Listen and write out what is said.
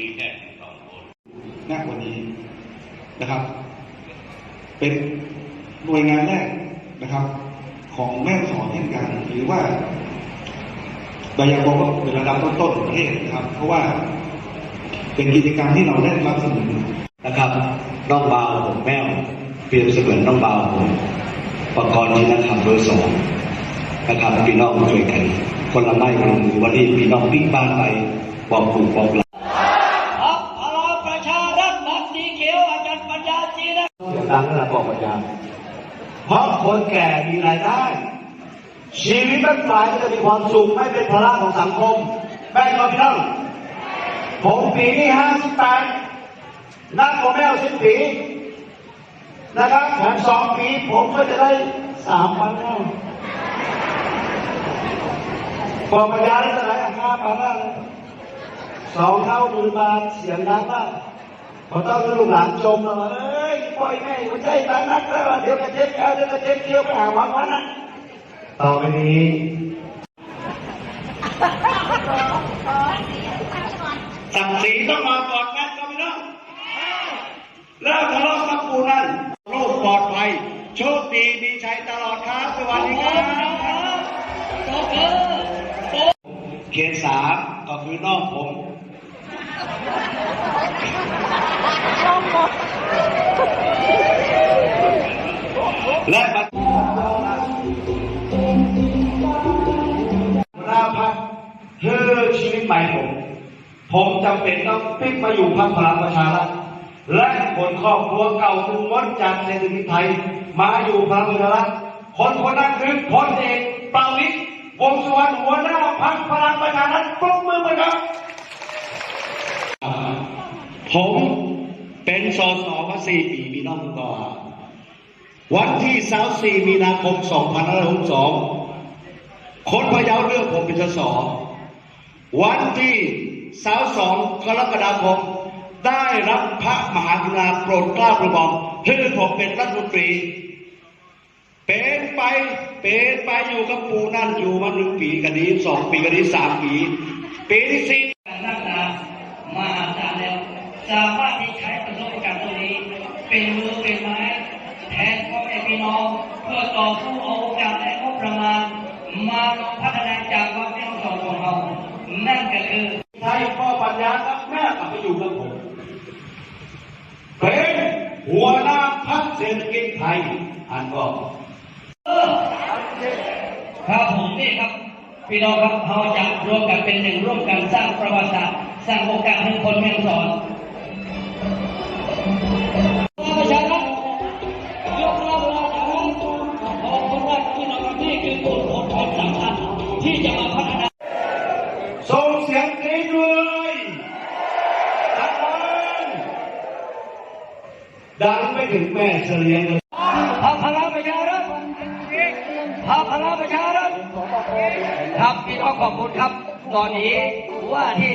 มีแค่สองคนณวันนี้นะครับ เป็นหน่วยงานแรกนะครับ ของแม่สอนเช่นกันหรือว่าเรายังบอกว่าเป็นระดับต้นๆของประเทศนะครับ เพราะว่าเป็นกิจกรรมที่เราได้รับสนุนนะครับน้องเบาวผมแมวเปรียบเสมือนน้องเบาวผมประกรณ์ที่นักทำเบอร์สองนะครับพี่น้องช่วยกัน คนละไม้คนละมือวันนี้พี่น้องวิ่งบ้านไปบอกปลูกบอกหล นะเดี๋ยวดังนะบอกปัญญาเพราะคนแก่มีรายได้ ชีวิตบ้านปลายก็จะมีความสุขไม่เป็นภาระของสังคมแม่ก็พี่น้องผมปีนี้ห้าสิบแปดนักของแมวสิบปีนะครับแถมสองปีผมก็จะได้สามพันแล้วบอกปัญญาได้เท่าไหร่ห้าพันแล้วสองเท่าหมื่นบาทเสียงดังมาก พอต้องลูกหลานจมแล้วเอ้ยปล่อยแม่หัวใจตานักแล้วเดี๋ยวกระเจ็บเอาเดี๋ยวกระเจ็บเที่ยวไปหาหวังวันนะต่อไปนี้ศักดิ์ศรีต้องมาก่อนนะก็ไม่ต้องแล้วทะเลาะกับปูนั่นโลกปลอดภัยโชคดีมีชัยตลอดครับสวัสดีครับเขตสามก็คือน้องผม และบัตรราพักเพื่อชีวิตใหม่ผม ผมจำเป็นต้องพิกมาอยู่พรรคพลังประชารัฐและคนครอบครัวเก่าทุกคนจากเศรษฐกิจไทย มาอยู่พลังประชารัฐคนคนนั้นคือพลเอกประวิตรวงสุวรรณหัวหน้าพรรคพลังประชารัฐปรบมือมาครับ ผมเป็นสสมาสี่ปีมีน้องต่อวันที่24มีนาคม2562คนพะเยาเลือกผมเป็นสสวันที่22กรกฎาคมได้รับพระมหากรุณาโปรดเกล้าโปรดกระหม่อมให้ผมเป็นรัฐมนตรี เป็นไป เป็นไปอยู่กับปูนั่นอยู่มาหนึ่งปีกันนี้สองปีกันนี้สามปีปีที่สี่ การนักตามาหาศาลแล้ว สามารถที่ใช้ประสบการณ์ตรงนี้ เป็นมือเป็นไม้แทนพ่อแม่พี่น้องเพื่อต่อสู้เอาโอกาสและงบประมาณ มาลงพัฒนาจากความเป็นของของเรานั่นก็คือไทยพ่อปัญญาครับแม่กลับไปอยู่กับผมเป็นหัวหน้าพักเศรษฐกิจไทยอันก็ครับผมนี่ครับพี่น้องครับเราจะร่วมกันเป็นหนึ่งร่วมกันสร้างประวัติศาสตร์สร้างโอกาสให้คนแม่งสอน ที่จะมาพัฒนาส่งเสียงกรี๊ดเลยดังดังไม่ถึงแม่เสลียงเลยพรรคพลังประชารัฐพรรคพลังประชารัฐครับพี่น้องขอบคุณครับ ตอนนี้ว่าที่